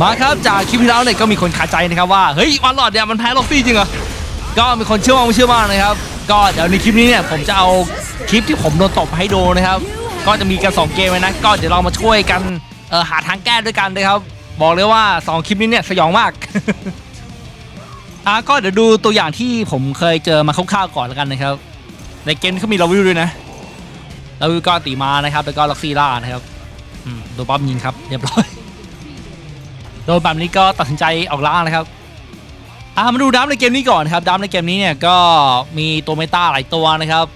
มาครับจากคลิปที่แล้วเนี่ยก็มีคนขาใจนะครับว่าเฮ้ยวันหลอดเนี่ยมันแพ้ล็อกซี่จริงเหรอก็มีคนเชื่อว่าไม่เชื่อบ้างนะครับ ก็เดี๋ยวในคลิปนี้เนี่ยผมจะเอาคลิปที่ผมโดนตบให้ดูนะครับ ก็จะมีกันสองเกมนะก็เดี๋ยวเรามาช่วยกันเออหาทางแก้ด้วยกันนะครับ บอกเลยว่าสองคลิปนี้เนี่ยสยองมากอะก็เดี๋ยวดูตัวอย่างที่ผมเคยเจอมาคร่าวๆก่อนแล้วกันนะครับ ในเกมนี้เขามีลาวิวด้วยนะลาวิวก็ตีมานะครับแล้วก็ล็อกซี่ล่านะครับอืมโดนปั๊มยิงครับเรียบร้อย โดนแบบนี้ก็ตัดสินใจออกล่างนะครับอ่ามาดูดัมในเกมนี้ก่อนครับดัมในเกมนี้เนี่ยก็มีตัวเมตาหลายตัวนะครับ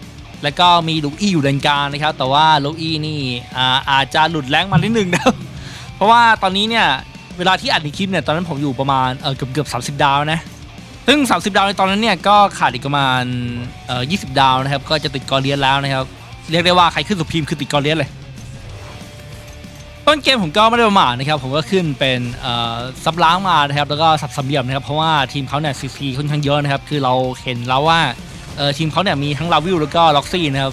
แล้วก็มีลูอี้อยู่เลนกลางนะครับ แต่ว่าลูอี้นี่อาอาจจะหลุดแรงมานิดนึงนะเพราะว่าตอนนี้เนี่ยเวลาที่อัดในคลิปเนี่ยตอนนั้นผมอยู่ประมาณเออเกือบเกือบสามสิบดาวนะซึ่ง 30 ดาวในตอนนั้นเนี่ยก็ขาดอีกประมาณเอ่อ20ดาวนะครับ ก็จะติดกอร์เลียนแล้วนะครับ เรียกได้ว่าใครขึ้นสุพีมคือติดกอร์เลียนเลย ต้นเกมผมก็ไม่ได้ประมาทนะครับผมก็ขึ้นเป็นซับล้างมานะครับแล้วก็สับสามเหลี่ยมนะครับเพราะว่าทีมเขาเนี่ยซีซีค่อนข้างเยอะนะครับคือเราเห็นแล้วว่าทีมเขาเนี่ยมีทั้งลาวิลแล้วก็ล็อกซี่นะครับ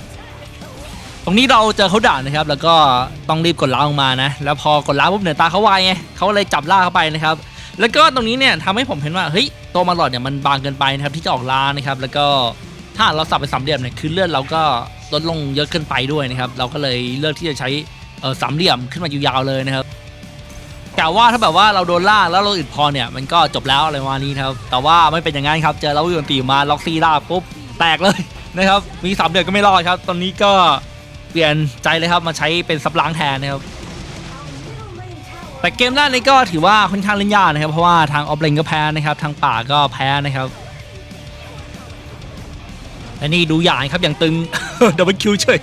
ตรงนี้เราเจอเขาด่านนะครับ แล้วก็ต้องรีบกดล้างออกมานะ แล้วพอกดล้างปุ๊บเนี่ยตาเขาไวไงเขาเลยจับล่าเข้าไปนะครับ แล้วก็ตรงนี้เนี่ยทำให้ผมเห็นว่าเฮ้ยตัวมาหลอดเนี่ยมันบางเกินไปนะครับที่จะออกล้านะครับ แล้วก็ถ้าเราสับไปสามเหลี่ยมเนี่ยคือเลือดเราก็ลดลงเยอะเกินไปด้วยนะครับ เราก็เลยเลือกที่จะใช้ เออสามเหลี่ยมขึ้นมายาวๆเลยนะครับกล่าวว่าถ้าแบบว่าเราโดนล่าแล้วเราอึดพอเนี่ยมันก็จบแล้วอะไรประมาณนี้ครับแต่ว่าไม่เป็นอย่างนั้นครับเจอเราวิวันตีมาล็อกซีล่าปุ๊บแตกเลยนะครับมีสามเหลี่ยมก็ไม่รอดครับ ตอนนี้ก็เปลี่ยนใจเลยครับมาใช้เป็นซับล้างแทนนะครับแต่เกมแรกนี้ก็ถือว่าค่อนข้างเล่นยากนะครับ เพราะว่าทางออฟเลนก็แพ้นะครับ ทางป่าก็แพ้นะครับและนี่ดูอย่างครับอย่างตึงดับเบิลคิวเฉย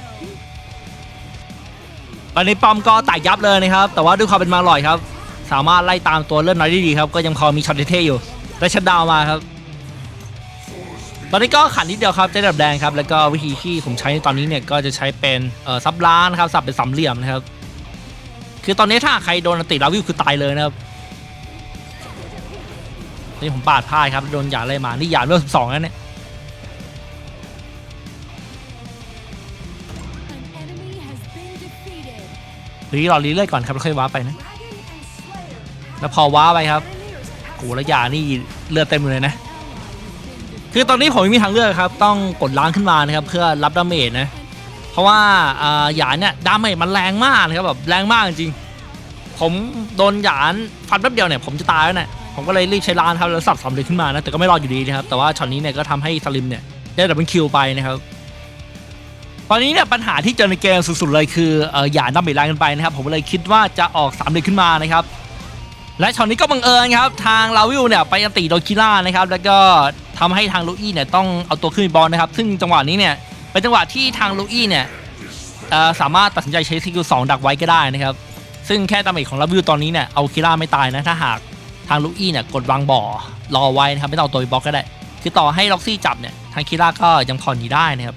ตอนนี้ปอมก็แตกยับเลยนะครับ แต่ว่าด้วยความเป็นมาลอยครับ สามารถไล่ตามตัวเลื่อนน้อยได้ดีครับ ก็ยังพอมีช็อตเท่ๆอยู่ ได้ชัดดาวมาครับ ตอนนี้ก็ขันนิดเดียวครับจะดับแดงครับ แล้วก็วิธีที่ผมใช้ในตอนนี้เนี่ยก็จะใช้เป็นเอ่อซับล้านนะครับ สับเป็นสามเหลี่ยมนะครับ คือตอนนี้ถ้าใครโดนอันติลาวิวคือตายเลยนะครับ นี่ผมปาดพลาดครับ โดนหยาดอะไรมา นี่หยาดเรื่องสองแล้วเนี่ย หรือรอรีเลื่อยก่อนครับแล้วค่อยว้าไปนะ แล้วพอว้าไปครับ pioneers โหแล้วหยานี่เลือดเต็มเลยนะ คือตอนนี้ผมไม่มีทางเลือกครับ ต้องกดล้างขึ้นมานะครับ เพื่อรับดาเมจนะ เพราะว่าอ่าหยานเนี่ยดาเมจมันแรงมากนะครับแบบแรงมากจริง ผมโดนหยานฟันแป๊บเดียวเนี่ยผมจะตายแล้วเนี่ยผมก็เลยรีบใช้ล้านครับแล้วสับสำเร็จขึ้นมานะแต่ก็ไม่รอดอยู่ดีนะครับแต่ว่าช็อตนี้เนี่ยก็ทำให้สลิมเนี่ยได้ดับเบิลคิวไปนะครับ ตอนนี้เนี่ยปัญหาที่เจอในเกมสุดๆเลยคือเออหยานดาเมจแรงกินไปนะครับ ผมเลยคิดว่าจะออกสามเดือนขึ้นมานะครับ และช็อตนี้ก็บังเอิญครับ ทางลาวิลเนี่ยไปอันติโดนคิล่านะครับ แล้วก็ทำให้ทางลูอี้เนี่ยต้องเอาตัวขึ้นบอลนะครับ ซึ่งจังหวะนี้เนี่ยเป็นจังหวะที่ทางลูอี้เนี่ยสามารถตัดสินใจใช้สกิลสองดักไว้ก็ได้นะครับ ซึ่งแค่ดาเมจของลาวิลตอนนี้เนี่ยเอาคิล่าไม่ตายนะถ้าหากทางลูอี้เนี่ยกดวางบ่อรอไว้นะครับไม่ต้องเอาตัวไปบล็อกก็ได้ คือต่อให้ล็อกซี่จับเนี่ยทางคิล่าก็ยังผ่อนหนีได้นะครับ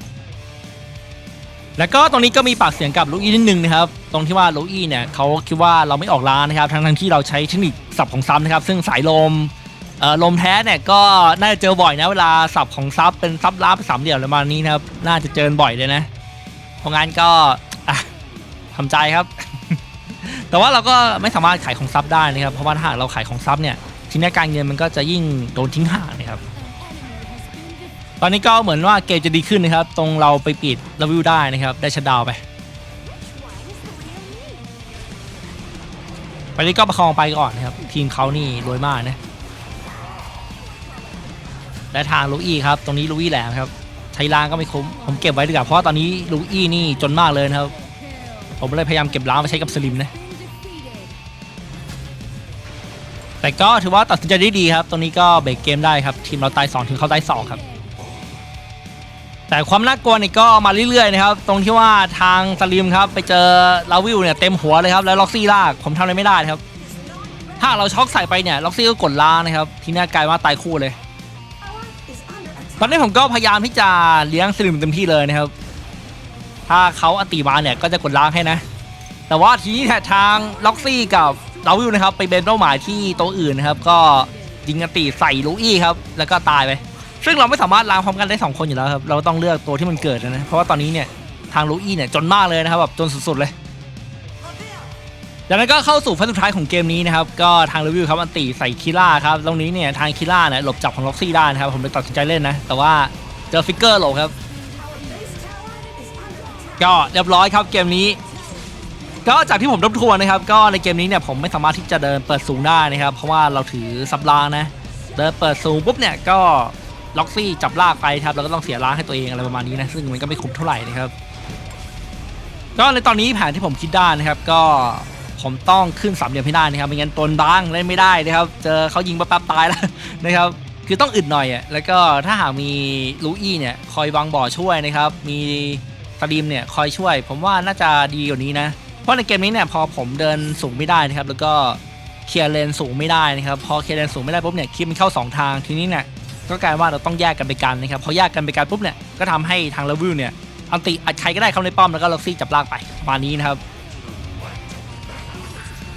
แล้วก็ตรงนี้ก็มีปากเสียงกับลูอี้นิดนึงนะครับ ตรงที่ว่าลูอี้เนี่ยเขาคิดว่าเราไม่ออกล้านนะครับ ทั้งทั้งที่เราใช้เทคนิคสับของซับนะครับ ซึ่งสายลมลมแท้เนี่ยก็น่าจะเจอบ่อยนะเวลาสับของซับเป็นซับล้าเป็นสามเหลี่ยมอะไรประมาณนี้นะครับ น่าจะเจอบ่อยเลยนะ เพราะงั้นก็อะทำใจครับ แต่ว่าเราก็ไม่สามารถขายของซับได้นะครับ เพราะว่าถ้าเราขายของซับเนี่ยทีนี้การเงินมันก็จะยิ่งโดนทิ้งห่าง ตอนนี้ก็เหมือนว่าเกมจะดีขึ้นนะครับ ตรงเราไปปิดรวิวได้นะครับ ได้ชัดดาวไป ไปนี้ก็ประคองไปก่อนนะครับ ทีมเขานี่รวยมากนะ และทางลูอี้ครับ ตรงนี้ลูอี้แหลมครับ ใช้ล้างก็ไม่คุ้ม ผมเก็บไว้ดีกว่าเพราะาตอนนี้ลูอี้นี่จนมากเลยนะครับ ผมเลยพยายามเก็บล้างมาใช้กับสลิมนะแต่ก็ถือว่าตัดสินใจได้ดีครับ ตรงนี้ก็เบรกเกมได้ครับ ทีมเราตาย2ถึงเขาตาย2ครับ แต่ความน่ากลัวนี่ก็มาเรื่อยๆนะครับ ตรงที่ว่าทางสลิมครับ ไปเจอลาวิลเนี่ยเต็มหัวเลยครับแล้วล็อกซี่ลากผมทำอะไรไม่ได้ครับ ถ้าเราช็อกใส่ไปเนี่ยล็อกซี่ก็กดล้านะครับ ทีนี้กลายว่าตายคู่เลย ตอนนี้ผมก็พยายามที่จะเลี้ยงสลิมเต็มที่เลยนะครับ ถ้าเขาอตีมาเนี่ยก็จะกดล้างให้นะ แต่ว่าทีนี้แทางล็อกซี่กับลาวิลนะครับ ไปเป็นเป้าหมายที่โต๊ะอื่นนะครับ ก็ยิงอตีใส่ลูอี้ครับ แล้วก็ตายไป ซึ่งเราไม่สามารถล้างพร้อมกันได้สองคนอยู่แล้วครับ เราต้องเลือกตัวที่มันเกิดนะ เพราะว่าตอนนี้เนี่ยทางลูอี้เนี่ยจนมากเลยนะครับแบบจนสุดๆเลยจากนั้นก็เข้าสู่ฟล์สุดท้ายของเกมนี้นะครับ ก็ทางรีวิวครับอันติใส่คิล่าครับ ตรงนี้เนี่ยทางคิล่าเนี่ยหลบจับของล็อกซี่ได้นะครับ ผมเลยตัดสินใจเล่นนะ แต่ว่าเจอฟิกเกอร์หลบครับ ก็เรียบร้อยครับเกมนี้ ก็จากที่ผมทบทวนนะครับ ก็ในเกมนี้เนี่ยผมไม่สามารถที่จะเดินเปิดสูงได้นะครับ เพราะว่าเราถือซับลางนะ เดินเปิดสูงปุ๊บเนี่ยก็ ล็อกซี่จับลากไปครับแล้วก็ต้องเสียล้างให้ตัวเองอะไรประมาณนี้นะซึ่งมันก็ไม่คุ้มเท่าไหร่นะครับ ก็ในตอนนี้แผนที่ผมคิดได้นะครับ ก็ผมต้องขึ้นสามเหลี่ยมให้ได้นะครับไม่งั้นตนบ้างเล่นไม่ได้นะครับ เจอเขายิงแป๊บๆตายแล้วนะครับ คือต้องอึดหน่อยอะแล้วก็ถ้าหากมีลูอี้เนี่ยคอยวางบ่อช่วยนะครับ มีสตรีมเนี่ยคอยช่วย ผมว่าน่าจะดีกว่านี้นะ เพราะในเกมนี้เนี่ยพอผมเดินสูงไม่ได้นะครับ แล้วก็เคลียร์เลนสูงไม่ได้นะครับ พอเคลียร์เลนสูงไม่ได้ปุ๊บเนี่ยคลิปมันเข้าสองทางทีนี้เนี่ย ก็กลายว่าเราต้องแยกกันไปกันนะครับพอแยกกันไปกันปุ๊บเนี่ยก็ทำให้ทางเลวิลเนี่ยอันติอัดใครก็ได้เข้าในป้อมแล้วก็ล็อกซี่จับลากไปประมาณนี้นะครับ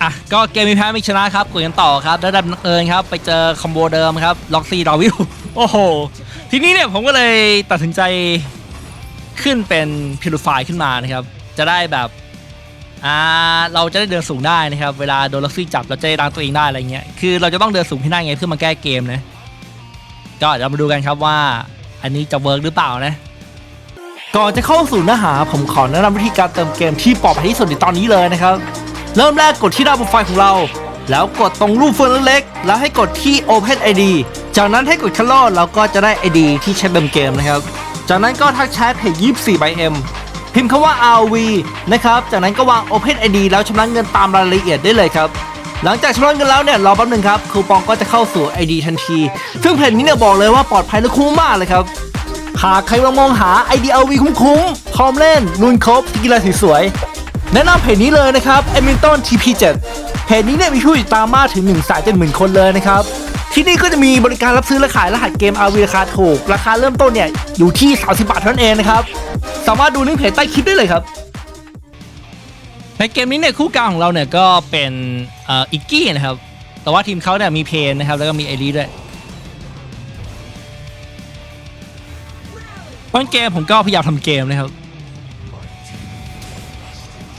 อะก็เกมมีแพ้ไม่ชนะครับกดกันต่อครับแล้วดันเอิญครับไปเจอคอมโบเดิมครับล็อกซี่ดาวิลโอ้โหทีนี้เนี่ยผมก็เลยตัดสินใจขึ้นเป็นพิลูไฟขึ้นมานะครับ จะได้แบบอ่าเราจะได้เดินสูงได้นะครับ เวลาโดนล็อกซี่จับเราจะได้รังตัวเองได้อะไรเงี้ยคือเราจะต้องเดินสูงให้ได้ไงเพื่อมาแก้เกมนะ ก็เดี๋ยวมาดูกันครับว่า อันนี้จะเวิร์กหรือเปล่านะก่อนจะเข้าสู่เนื้อหาผมขอแนะนำวิธีการเติมเกมที่ปลอดภัยที่สุดในตอนนี้เลยนะครับ เริ่มแรกกดที่หน้าโปรไฟล์ของเรา แล้วกดตรงรูปเฟืองเล็กๆแล้วให้กดที่ Open ID จากนั้นให้กดคัลลอเราก็จะได้ ID ที่ใช้เติมเกมนะครับ จากนั้นก็ทักแชทเพจ24 by M พิมพ์คำว่า RV นะครับ จากนั้นก็วาง Open ID แล้วชำระเงินตามรายละเอียดได้เลยครับ หลังจากชำระเงินแล้วเนี่ยรอแป๊บหนึงครับคูปองก็จะเข้าสู่ ID ทันที ซึ่งเพจนี้เนี่ยบอกเลยว่าปลอดภัยและคุ้มมากเลยครับหากใครกำลังมองหา IDLV คุ้มๆพร้อมเล่นลุนครบกีฬาสวยๆแนะนำเพจนี้เลยนะครับ e m i n t o n TP7 เพจนี้เนี่ยมีผู้ติดตามมากถึง1นึ่งแสนเจ็ดหมื่นคนเลยนะครับ ที่นี่ก็จะมีบริการรับซื้อและขายรหัสเกม RV ราคาถูก ราคาเริ่มต้นเนี่ยอยู่ที่ 30 บาทเท่านั้นเองนะครับ สามารถดูลิงก์เพจใต้คลิปได้เลยครับ ในเกมนี้เนี่ยคู่กลางของเราเนี่ยก็เป็นอิกกี้นะครับ แต่ว่าทีมเขาเนี่ยมีเพนนะครับแล้วก็มีไอรีด้วยต้นเกมผมก็พยายามทำเกมนะครับ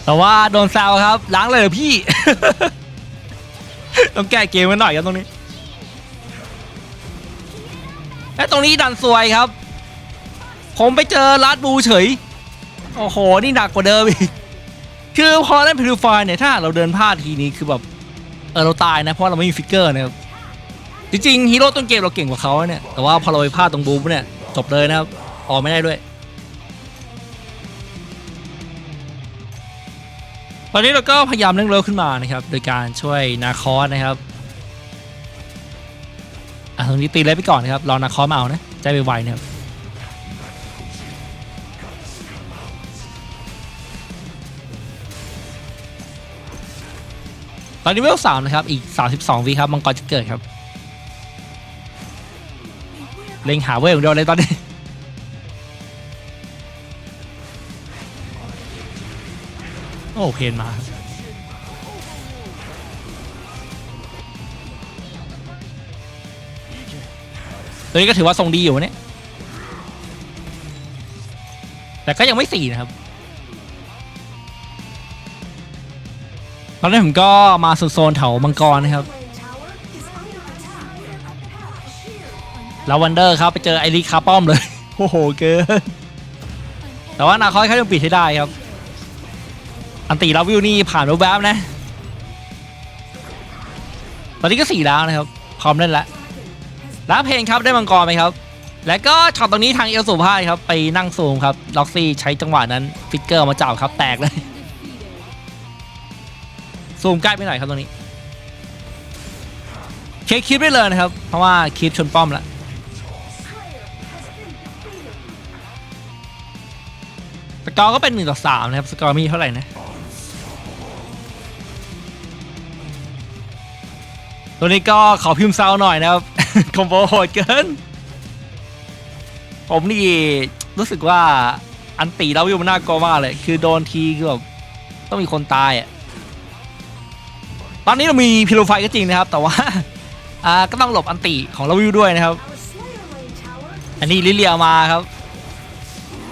แต่ว่าโดนแซวครับล้างเลยเหรอพี่ ต้องแก้เกมกันหน่อยครับตรงนี้และตรงนี้ดันซวยครับ ผมไปเจอลัดบูเฉย โอ้โห นี่หนักกว่าเดิมอีก คือพอเล่นพิวไฟเนี่ยถ้าเราเดินพลาดทีนี้คือแบบเออเราตายนะเพราะเราไม่มีฟิกเกอร์นะครับจริงๆฮีโร่ต้นเกมเราเก่งกว่าเขาเนี่ยแต่ว่าพอเราไปพลาดตรงบูมเนี่ยจบเลยนะครับออกไม่ได้ด้วยตอนนี้เราก็พยายามเร่งเร็วขึ้นมานะครับ โดยการช่วยนาคอสนะครับอะตรงนี้ตีเล็ไปก่อนนะครับรอนาคอสมาเอานะใจไวๆนะครับ ตอนนี้เวลสามนะครับ อีก 32วิครับมังกรจะเกิดครับ เล็งหาเวลอย่างเดียวเลยตอนนี้ โอ้เพนมาตัวนี้ก็ถือว่าทรงดีอยู่เนี่ย แต่ก็ยังไม่สี่นะครับ ตอนนี้ผมก็มาสุดโซนแถวมังกรนะครับแล้ววันเดอร์ครับไปเจอไอริคาป้อมเลย โอ้โหเกิน แต่ว่านาคอยเขายังปิดให้ได้ครับ อันตีลาวิวนี่ผ่านแวบๆนะ ตอนนี้ก็สี่แล้วนะครับพร้อมเล่นแล้วแล้วเพลงครับได้มังกรไหมครับ แล้วก็ช็อตตรงนี้ทางเอลสูพายครับไปนั่งซูมครับล็อกซี่ใช้จังหวะนั้นฟิกเกอร์มาจับครับแตกเลย ซูมใกล้ไปหน่อยครับตรงนี้เคคลิปได้เลยนะครับ เพราะว่าคลิปชนป้อมแล้วสกอร์ก็เป็น1ต่อ3นะครับ สกอร์มีเท่าไหร่นะ ตัวนี้ก็ขอพิมพ์เซาหน่อยนะครับ คอมโบโหดเกิน ผมนี่รู้สึกว่าอันตีแล้ววิวมันน่ากลัวมากเลย คือโดนทีคือแบบต้องมีคนตายอะ ตอนนี้เรามีพิโลไฟก็จริงนะครับ แต่ว่าอ่าก็ต้องหลบอันติของลาวิวด้วยนะครับ อันนี้ลิเลียมาครับ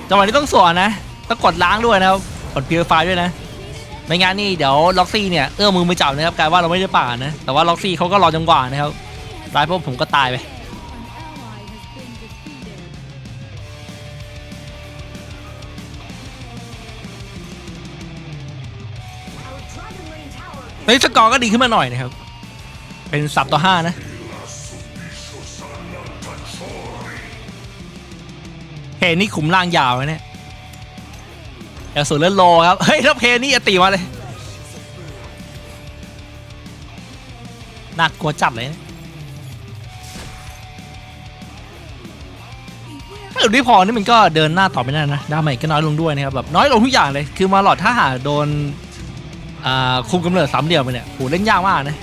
จังหวะนี้ต้องสวนนะต้องกดล้างด้วยนะครับกดพิโลไฟด้วยนะไม่งั้นนี่เดี๋ยวล็อกซี่เนี่ยเอื้อมมือไปจับนะครับกลายว่าเราไม่ได้ป่านะแต่ว่าล็อกซี่เขาก็รอจังหวะนะครับตายพวกผมก็ตายไป An ally has been defeated. เฮ้สกอร์ก็ดีขึ้นมาหน่อยนะครับ เป็นสับต่อห้านะ เพนนี่ขุมล่างยาวนะเนี่ยแต่ส่วนเล่นโลครับ เฮ้ยถ้าเพนนี่อตีมาเลย น่ากลัวจัดเลยนะถ้าอยู่ที่พอนี่มันก็เดินหน้าต่อไม่ได้นะดาเมจก็น้อยลงด้วยนะครับแบบน้อยลงทุกอย่างเลย คือมาหลอดถ้าหาโดน คุมกำเนิดสามเดี่ยวไปเนี่ยโหเล่นยากมากนะ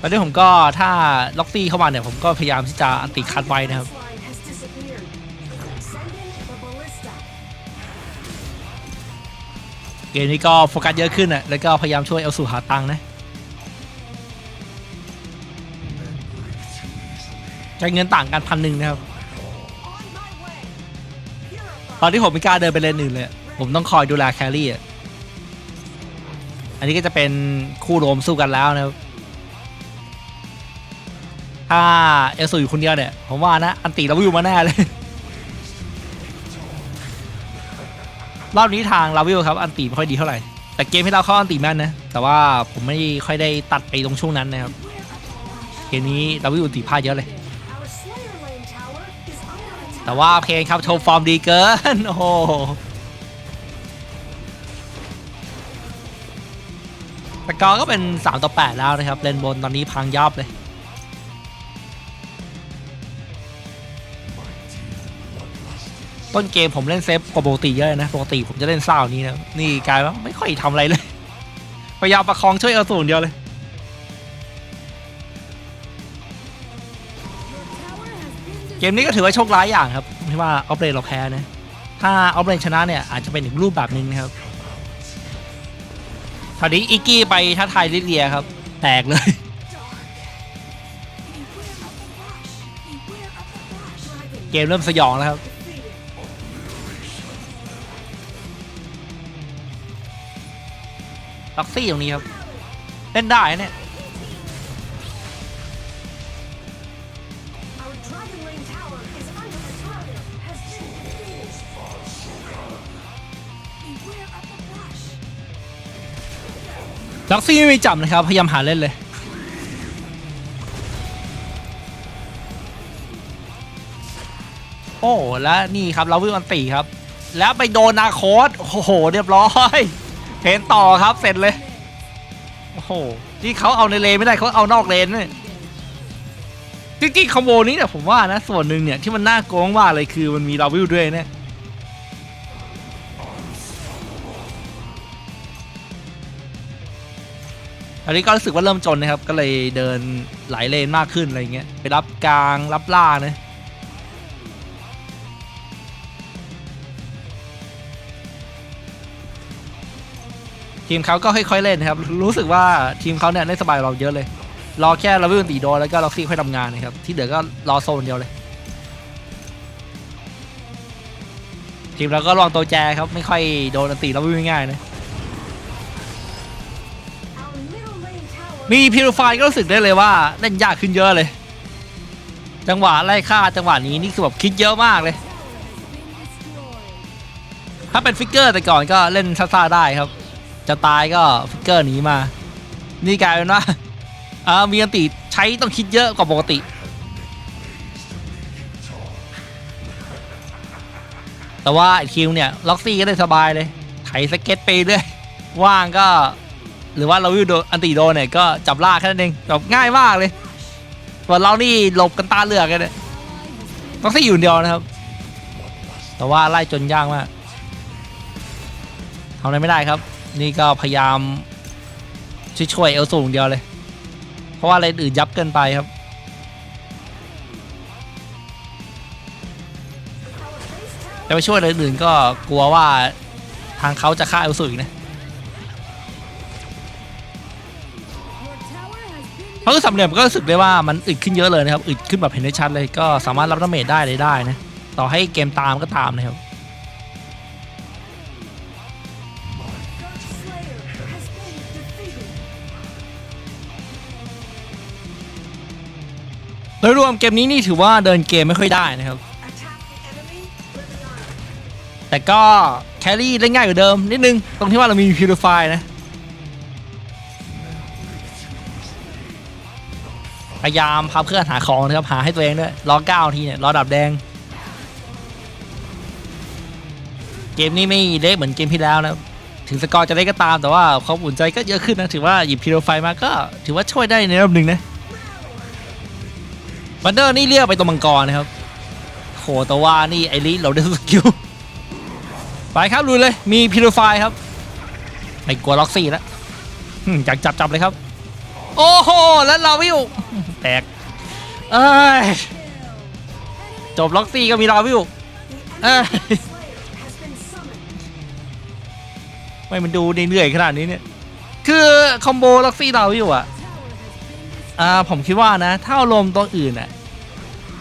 ตอนนี้ผมก็ถ้าล็อกซี่เข้ามาเนี่ยผมก็พยายามที่จะอันติคัดไว้นะครับเกมนี้ก็โฟกัสเยอะขึ้นอะแล้วก็พยายามช่วยเอลสูหาตังนะใช้เงินต่างกันพันหนึ่งนะครับ ตอนที่ผมไม่กล้าเดินไปเลนอื่นเลย ผมต้องคอยดูแลแครี่อะ อันนี้ก็จะเป็นคู่โรมสู้กันแล้วนะครับ ถ้าเอลสูอยู่คนเดียวเนี่ย ผมว่านะ อันติเราวิวมาแน่เลย รอบนี้ทางลาวิวครับ อันติไม่ค่อยดีเท่าไหร่ แต่เกมที่เราเข้าอันติแม่นนะ แต่ว่าผมไม่ค่อยได้ตัดไปตรงช่วงนั้นนะครับ เกมนี้ลาวิวอันติพลาดเยอะเลย แต่ว่าเพลงครับโชว์ฟอร์มดีเกิน โอ้โห สกอร์ก็เป็น 3 ต่อ 8 แล้วนะครับ เลนบนตอนนี้พังยับเลย ต้นเกมผมเล่นเซฟกว่าปกติเยอะนะ ปกติผมจะเล่นเศร้านี้นะ นี่กลายว่าไม่ค่อยทำอะไรเลย พยายามประคองช่วยเอาสูนเดียวเลยเกมนี้ก็ถือว่าโชคร้ายอย่างครับที่ว่าออฟเลนเราแพ้นะ ถ้าออฟเลนชนะเนี่ยอาจจะเป็นอีกรูปแบบหนึ่งนะครับ ราวนี้อิกกี้ไปท้าทายลิเลียครับ แตกเลย เกมเริ่มสยองแล้วครับ ล็อกซี่ตรงนี้ครับ เล่นได้นะเนี่ย ล็อกซี่ไม่มีจับนะครับ พยายามหาเล่นเลย โอ้ และนี่ครับเราวิวันตีครับ แล้วไปโดนนาโคสโอ้โห เรียบร้อยเพนต่อครับเสร็จเลย โอ้โหที่เขาเอาในเลนไม่ได้เขาเอานอกเลนเนี่ยจริงๆคอมโบนี้เนี่ยผมว่านะส่วนหนึ่งเนี่ยที่มันน่าโกงว่ากเลยคือมันมีลาวิลด้วยเนี่ย อันนี้ก็รู้สึกว่าเริ่มจนนะครับ ก็เลยเดินหลายเลนมากขึ้นอะไรเงี้ย ไปรับกลางรับล่านะทีมเขาก็ค่อยๆเล่นนะครับ รู้สึกว่าทีมเขาเนี่ยเล่นสบายเราเยอะเลย รอแค่เราวิ่งตีโดนแล้วก็ล็อกซี่ค่อยทำงานนะครับ ที่เหลือก็รอโซนเดียวเลย ทีมเราก็ลองตัวแจครับ ไม่ค่อยโดนตีเราวิ่งง่ายนะ มีพิวไฟก็รู้สึกได้เลยว่าเล่นยากขึ้นเยอะเลย จังหวะไล่ฆ่าจังหวะนี้นี่คือแบบคิดเยอะมากเลย ถ้าเป็นฟิกเกอร์แต่ก่อนก็เล่นซ่าๆได้ครับ จะตายก็ฟิกเกอร์หนีมา นี่กลายเป็นว่าอ่ามีอันติใช้ต้องคิดเยอะกว่าปกติแต่ว่าไอคิวเนี่ย ล็อกซี่ก็ได้สบายเลย ไถสเก็ตไปเรื่อย ว่างก็ หรือว่าเราวิวโดนอันติโดนเนี่ยก็จับลากแค่นั้นเองจบบง่ายมากเลยส่วนเรานี่หลบกันตาเหลือกกันเนี่ย Ally has been ล็อกซี่อยู่เดียวนะครับ แต่ว่าไล่จนยากมากทำอะไรไม่ได้ครับ นี่ก็พยายามช่วยเอลสูงเดียวเลย เพราะว่าอะไรอื่นยับเกินไปครับจะไปช่วยอะไรอื่นก็กลัวว่าทางเขาจะฆ่าเอลสูอีกนะ เพราะสามเหลี่ยมก็รู้สึกได้ว่ามันอึดขึ้นเยอะเลยนะครับอึดขึ้นแบบเห็นได้ชัดเลยก็สามารถรับน้ำเมดได้เลยได้นะต่อให้เกมตามก็ตามนะครับโดยรวมเกมนี้นี่ถือว่าเดินเกมไม่ค่อยได้นะครับ แต่ก็แครี่เล่นง่ายกว่าเดิมนิดนึง ตรงที่ว่าเรามีพิวริฟนะ พยายามพาเพื่อนหาของนะครับหาให้ตัวเองด้วยรอเก้าทีเนี่ยรอดับแดง เกมนี้ไม่เละเหมือนเกมที่แล้วนะถึงสกอร์จะเละก็ตามแต่ว่าความอุ่นใจก็เยอะขึ้นนะถือว่าหยิบ Purify มาก็ ถือว่าช่วยได้ในระดับหนึ่งนะบันเดอร์นี่เรียกไปตัวมังกรนะครับโหแต่ว่านี่ไอริเราได้สกิลไปครับลุยเลยมีพิลไฟครับไม่กลัวล็อกซี่แล้วอยากจับจับเลยครับ โอ้โห แล้วลาวิวแตกเอ้ยจบล็อกซี่ก็มีลาวิว The Ah. enemy slayer has been summoned. ไม่มันดูเหนื่อยๆขนาดนี้เนี่ย คือคอมโบล็อกซี่ลาวิวอะอ่าผมคิดว่านะ ถ้าเอารวมตัวอื่นอะ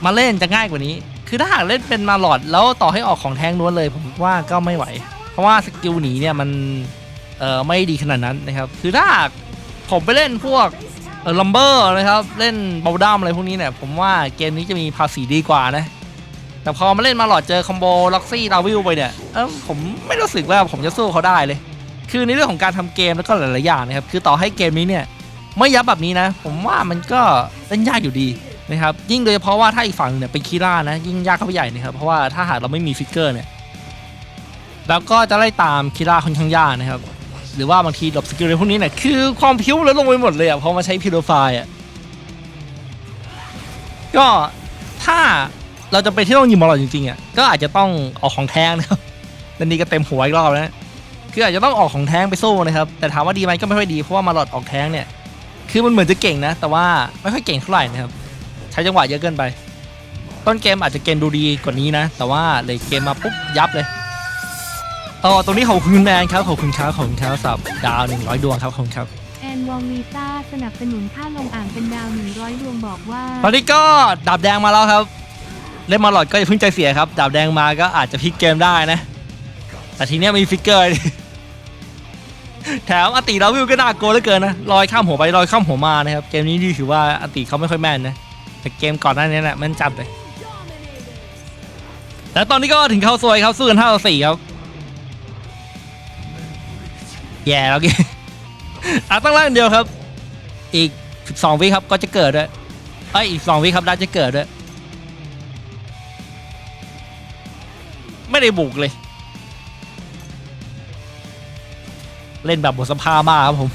มาเล่นจะง่ายกว่านี้ คือถ้าหากเล่นเป็นมาหลอดแล้วต่อให้ออกของแทงล้วนเลย ผมว่าก็ไม่ไหว เพราะว่าสกิลหนีเนี่ยมันเอ่อไม่ดีขนาดนั้นนะครับ คือถ้าหาก ผมไปเล่นพวกเออลัมเบอร์นะครับเล่นเบลดัมอะไรพวกนี้เนี่ยผมว่าเกมนี้จะมีภาษีดีกว่านะ แต่พอมาเล่นมาหลอดเจอคอมโบล็อกซี่ดาวิลไปเนี่ยเออผมไม่รู้สึกว่าผมจะสู้เขาได้เลย คือในเรื่องของการทำเกมแล้วก็หลายๆอย่างนะครับคือต่อให้เกมนี้เนี่ยไม่ยับแบบนี้นะ ผมว่ามันก็เล่นยากอยู่ดีนะครับยิ่งโดยเฉพาะว่าถ้าอีกฝั่งหนึ่งเนี่ยเป็นคีร่านะยิ่งยากเข้าไปใหญ่นะครับเพราะว่าถ้าหากเราไม่มีฟิกเกอร์เนี่ยแล้วก็จะไล่ตามคีร่าค่อนข้างยากนะครับ หรือว่าบางทีหลบสกิลอะไรพวกนี้เนี่ยคือความพิ้วลดลงไปหมดเลยอะพอมาใช้พิโรไฟอะก็ถ้าเราจะไปที่ต้องยิงบอลจริงๆอะก็อาจจะต้องออกของแท้งนะครับนันนี้ก็เต็มหัวอีกรอบแล้วคืออาจจะต้องออกของแท้งไปสู้นะครับ แต่ถามว่าดีไหมก็ไม่ค่อยดีเพราะว่ามาหลอดออกแท้งเนี่ยคือมันเหมือนจะเก่งนะ แต่ว่าไม่ค่อยเก่งเท่าไหร่นะครับ ใช้จังหวะเยอะเกินไป ต้นเกมอาจจะเกมดูดีกว่านี้นะ แต่ว่าเลยเกมมาปุ๊บยับเลย อ๋อตรงนี้ขอบคุณแมนครับขอบคุณครับขอบคุณครับสับดาวหนึ่งร้อยดวงครับขอบคุณครับแอนวองลีซ่าสนับสนุนค่าลงอ่างเป็นดาว 100 ดวงบอกว่า ตอนนี้ก็ดาบแดงมาแล้วครับ เล่นมาหลอดก็อย่าเพิ่งใจเสียครับ ดาบแดงมาก็อาจจะพลิกเกมได้นะ แต่ทีเนี้ยมีฟิกเกอร์ดิแถมอติดาวิวก็น่ากลัวเหลือเกินนะลอยข้ามหัวไปลอยข้ามหัวมานะครับเกมนี้ดีถือว่าอติเขาไม่ค่อยแม่นนะแต่เกมก่อนหน้านี้แหละแมันจับเลยแล้วตอนนี้ก็ถึงเข้าซวยครับสู้กันห้าต่อสี่ครับ แย่แล้วกี้อะตั้งร่างเดียวครับ อีก 12 วิครับก็จะเกิดด้วยเอ้ยอีกสองวิครับน่าจะเกิดด้วย ไม่ได้บุกเลย เล่นแบบบทสภามากครับผม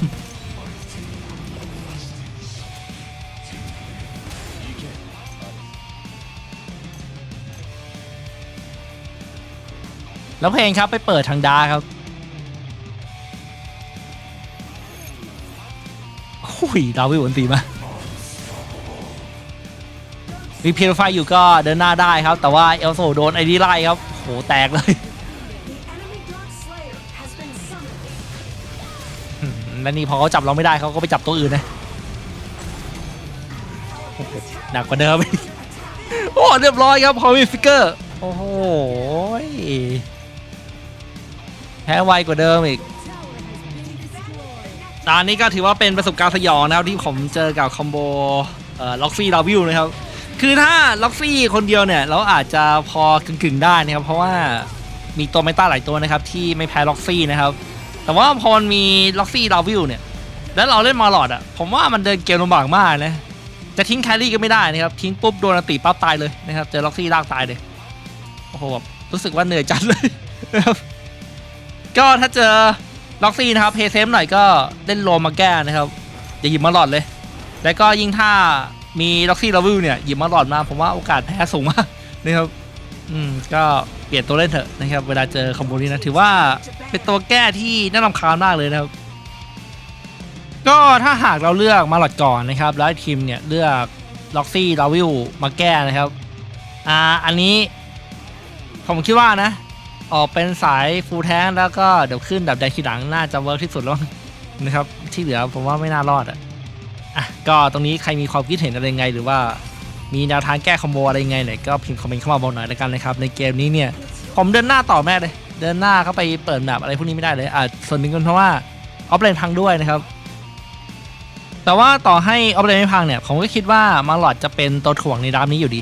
แล้วเพลงครับไปเปิดทางดาครับ หุยดาวิวันตีมามีเพียร์ไฟอยู่ก็เดินหน้าได้ครับ แต่ว่าเอลโซโดนไอดีไล่ครับโหแตกเลย The enemy dark slayer has been summoned. อืมแล้วนี่พอเขาจับเราไม่ได้เขาก็ไปจับตัวอื่นนะโอ้โหหนักกว่าเดิมอีกโอ้เรียบร้อยครับพอมีฟิกเกอร์โอ้โหแพ้ไวกว่าเดิมอีก ตอนนี้ก็ถือว่าเป็นประสบการณ์สยองนะครับที่ผมเจอกับคอมโบเอ่อล็อกซี่ดาวิลนะครับ คือถ้าล็อกซี่คนเดียวเนี่ยเราอาจจะพอกึ่งๆได้นะครับ เพราะว่ามีตัวเมตาหลายตัวนะครับที่ไม่แพ้ล็อกซี่นะครับ แต่ว่าพอมันมีล็อกซี่ดาวิลเนี่ย แล้วเราเล่นมาหลอดอะ ผมว่ามันเดินเกมลำบากมากนะ จะทิ้งแครี่ก็ไม่ได้นะครับ ทิ้งปุ๊บโดนอติปั๊บตายเลยนะครับ เจอล็อกซี่ลากตายเลย โอ้โหแบบรู้สึกว่าเหนื่อยจัดเลยนะครับ ก็ถ้าเจอ ล็อกซี่นะครับเพย์เซฟหน่อยก็เล่นโลมาแก้นะครับอย่าหยิบมาหลอดเลย แล้วก็ยิ่งถ้ามีล็อกซี่ลาวิลเนี่ยหยิบมาหลอดมาผมว่าโอกาสแพ้สูงมากนะครับอืมก็เปลี่ยนตัวเล่นเถอะนะครับเวลาเจอคอมโบนี้นะถือว่าเป็นตัวแก้ที่น่ารำคาญมากเลยนะครับ ก็ถ้าหากเราเลือกมาหลอดก่อนนะครับ แล้วทีมเนี่ยเลือกล็อกซี่ลาวิลมาแก้นะครับอ่าอันนี้ผมคิดว่านะ ออกเป็นสายฟูลแท้งแล้วก็เดี๋ยวขึ้นดับแดงทีหลังน่าจะเวิร์กที่สุดแล้วนะครับ ที่เหลือผมว่าไม่น่ารอดอะอะก็ตรงนี้ใครมีความคิดเห็นอะไรไง หรือว่ามีแนวทางแก้คอมโบอะไรยังไงเนี่ยก็พิมพ์คอมเมนต์เข้ามาบอกหน่อยแล้วกันนะครับในเกมนี้เนี่ยผมเดินหน้าต่อแม่เลย เดินหน้าเข้าไปเปิดแบบอะไรพวกนี้ไม่ได้เลยอะส่วนหนึ่งก็เพราะว่าออฟเลนพังด้วยนะครับ แต่ว่าต่อให้ออฟเลนไม่พังเนี่ยผมก็คิดว่ามาหลอดจะเป็นตัวถ่วงในดราฟนี้อยู่ดี